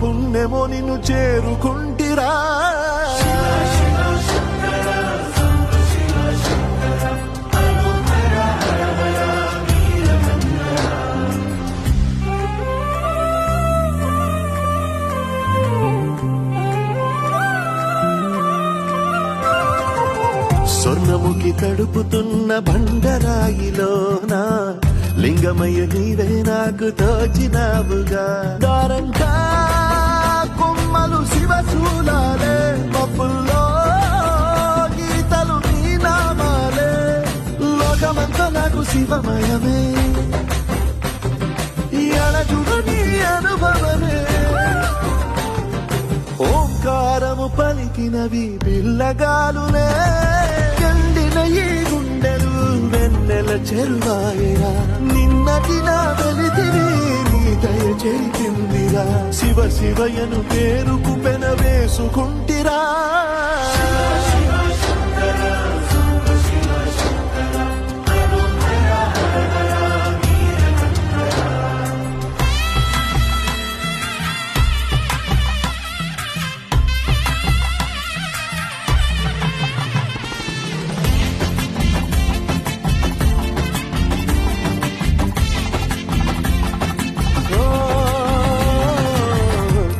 పుణ్యమో నిన్ను చేరుకుంటిరా. స్వర్ణముకి తడుపుతున్న బండరాయిలోనా లింగమయ్య నీవే నాకు తోచినావుగా శివమయమే. ఈ అనుభవమే. ఓంకారము పలికినవి పిల్లగాలులే. ఎండిన ఈ గుండెలు వెన్నెల చెరువాయరా. నిన్నటి నా వెలితివి నీ దయ చెరిపిందిరా శివ శివయను పేరుకు పెన వేసుకుంటిరా.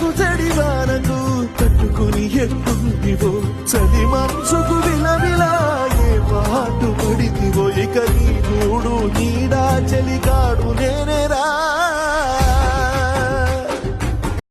ఎండకు చెడి వానకు తట్టుకుని ఎట్టుంటివో చలి మనసుకు విలవిలా ఏ పాటు పడితివో. ఇక నీ మూడు నీడా చెలికాడు నేనేరా